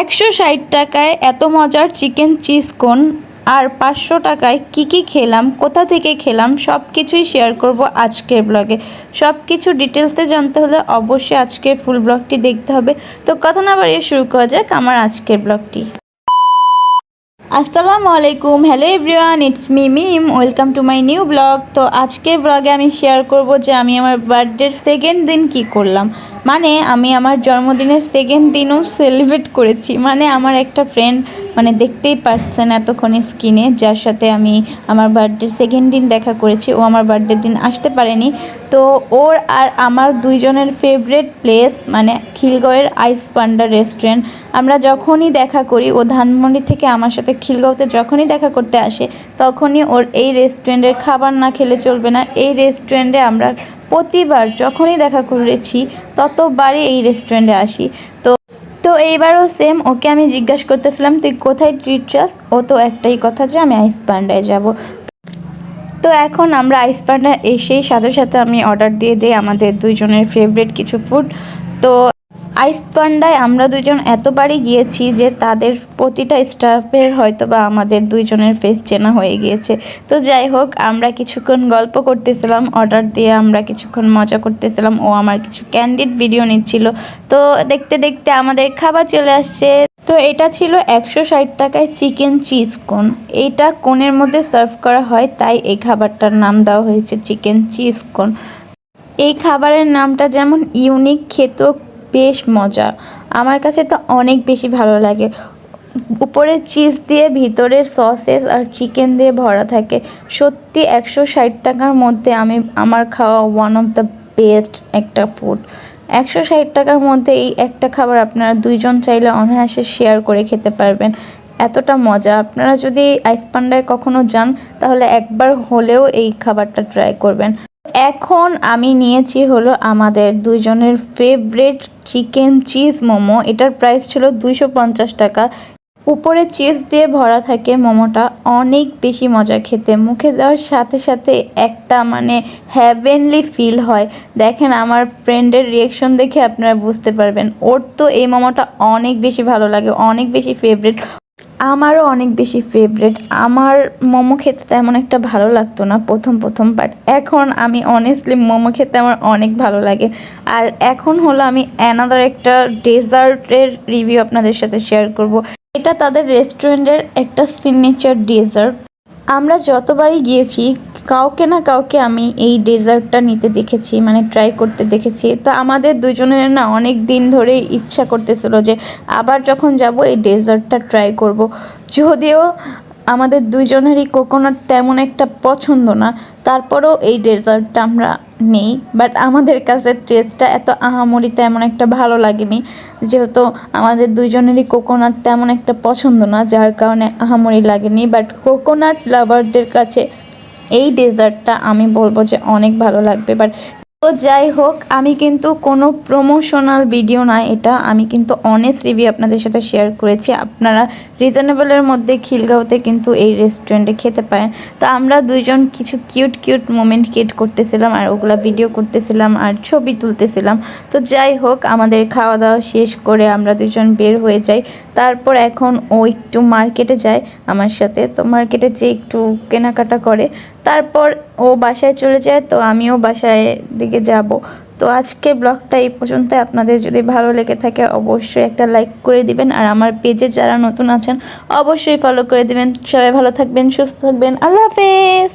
একশো ষাট টাকায় এত মজার চিকেন চিজ কোন? আর পাঁচশো টাকায় কি কি খেলাম? কোথা থেকে খেলাম? সব কিছুই শেয়ার করব আজকের ব্লগে সব কিছু ডিটেলসে জানতে হলে অবশ্যই আজকের ফুল ব্লগটি দেখতে হবে। তো কথা না বাড়িয়ে শুরু করা যাক আমার আজকের ব্লগটি আসসালামু আলাইকুম। Hello everyone it's me Mim welcome to my new blog তো আজকে ব্লগে আমি শেয়ার করব যে আমি আমার বার্থডের সেকেন্ড দিন কি করলাম। মানে আমি আমার জন্মদিনের সেকেন্ড দিনও সেলিব্রেট করেছি। মানে আমার একটা ফ্রেন্ড মানে দেখতেই পাচ্ছেন এতক্ষণে স্কিনে যার সাথে আমি আমার বার্থডের সেকেন্ড দিন দেখা করেছি, ও আমার বার্থডের দিন আসতে পারেনি। তো ওর আর আমার দুইজনের ফেভারেট প্লেস মানে খিলগাঁওয়ের আইস পান্ডা রেস্টুরেন্ট আমরা যখনই দেখা করি, ও ধানমন্ডি থেকে আমার সাথে খিলগাঁওতে যখনই দেখা করতে আসে, তখনই ওর এই রেস্টুরেন্টের খাবার না খেলে চলবে না। এই রেস্টুরেন্টে আমরা প্রতিবার যখনই দেখা করেছি, ততবারই এই রেস্টুরেন্টে আসি। তো এইবারও সেম ওকে আমি জিজ্ঞাসা করতেছিলাম, তুই কোথায় ট্রিট চাস? ও তো একটাই কথা যে আমি আইস পান্ডায় যাব। তো এখন আমরা আইস পান্ডা এসেই সাথে সাথে আমি অর্ডার দিয়ে দিই আমাদের দুইজনের ফেভারিট কিছু ফুড তো আইস পান্ডায় আমরা দুইজন এতবারই গিয়েছি যে তাদের প্রতিটা স্টাফের হয়তো বা আমাদের দুইজনের ফেস চেনা হয়ে গিয়েছে। তো যাই হোক, আমরা কিছুক্ষণ গল্প করতেছিলাম অর্ডার দিয়ে আমরা কিছুক্ষণ মজা করতেছিলাম। ও আমার কিছু ক্যান্ডিড ভিডিও নিচ্ছিল। তো দেখতে দেখতে আমাদের খাবার চলে আসছে। তো এটা ছিল একশো ষাট টাকায় চিকেন চিজ কোন। এইটা কোনের মধ্যে সার্ভ করা হয়, তাই এই খাবারটার নাম দেওয়া হয়েছে চিকেন চিজ কোন। এই খাবারের নামটা যেমন ইউনিক খেতেও বেশ মজা আমার কাছে তো অনেক বেশি ভালো লাগে। উপরে চিজ দিয়ে, ভিতরে সসেস আর চিকেন দিয়ে ভরা থাকে। সত্যি একশো ষাট টাকার মধ্যে আমি, আমার খাওয়া ওয়ান অফ দ্য বেস্ট একটা ফুড একশো ষাট টাকার মধ্যে এই একটা খাবার আপনারা দুইজন চাইলে অনায়াসে শেয়ার করে খেতে পারবেন। এতটা মজা। আপনারা যদি আইস পান্ডায় কখনো যান, তাহলে একবার হলেও এই খাবারটা ট্রাই করবেন। এখন আমি নিয়েছি হলো আমাদের দুজনের ফেভারেট চিকেন চিজ মোমো। এটার প্রাইস ছিল দুইশো পঞ্চাশ টাকা। উপরে চিজ দিয়ে ভরা থাকে মোমোটা। অনেক বেশি মজা খেতে। মুখে দেওয়ার সাথে সাথে একটা মানে হ্যাভেনলি ফিল হয়। দেখেন আমার ফ্রেন্ডের রিয়েকশন দেখে আপনারা বুঝতে পারবেন। ওর তো এই মোমোটা অনেক বেশি ভালো লাগে, অনেক বেশি ফেভারিট আমারও অনেক বেশি ফেভারেট আমার মোমো খেতে তেমন একটা ভালো লাগতো না প্রথম প্রথম বাট এখন আমি অনেস্টলি মোমো খেতে আমার অনেক ভালো লাগে। আর এখন হলো আমি অ্যানাদার একটা ডেজার্টের রিভিউ আপনাদের সাথে শেয়ার করব। এটা তাদের রেস্টুরেন্টের একটা সিগনেচার ডেজার্ট আমরা যতবারই গিয়েছি কাউকে না কাউকে আমি এই ডেজার্টটা নিতে দেখেছি মানে ট্রাই করতে দেখেছি। তো আমাদের দুজনের না অনেক দিন ধরে ইচ্ছা করতেছিল যে আবার যখন যাব এই ডেজার্টটা ট্রাই করব। যদিও আমাদের দুইজনেরই কোকোনাট তেমন একটা পছন্দ না, তারপরেও এই ডেজার্টটা আমরা নেই। বাট আমাদের কাছে টেস্টটা এত আহামরি তেমন একটা ভালো লাগেনি, যেহেতু আমাদের দুইজনেরই কোকোনাট তেমন একটা পছন্দ না, যার কারণে আহামরি লাগেনি। বাট কোকোনাট লাভারদের কাছে এই ডেজার্টটা আমি বলব যে অনেক ভালো লাগবে বাট তো যাই হোক, আমি কিন্তু কোনো প্রমোশনাল ভিডিও না, এটা আমি কিন্তু অনেস্ট রিভিউ আপনাদের সাথে শেয়ার করেছি। আপনারা রিজনেবলের মধ্যে খিলগাঁওতে কিন্তু এই রেস্টুরেন্টে খেতে পারেন। তো আমরা দুইজন কিছু কিউট কিউট মোমেন্ট ক্রিয়েট করতেছিলাম আর ওগুলা ভিডিও করতেছিলাম আর ছবি তুলতেছিলাম। তো যাই হোক, আমাদের খাওয়া দাওয়া শেষ করে আমরা দুজন বের হয়ে যাই। তারপর এখন ও একটু মার্কেটে যায় আমার সাথে। তো মার্কেটে যে একটু কেনাকাটা করে। তারপর ও বাসায় চলে যায়, তো আমিও বাসায় দিকে যাব। তো আজকে ব্লগটা এই পর্যন্ত আপনাদের যদি ভালো লেগে থাকে অবশ্যই একটা লাইক করে দিবেন। আর আমার পেজে যারা নতুন আছেন, অবশ্যই ফলো করে দিবেন। সবাই ভালো থাকবেন, সুস্থ থাকবেন। আল্লাহ হাফেজ!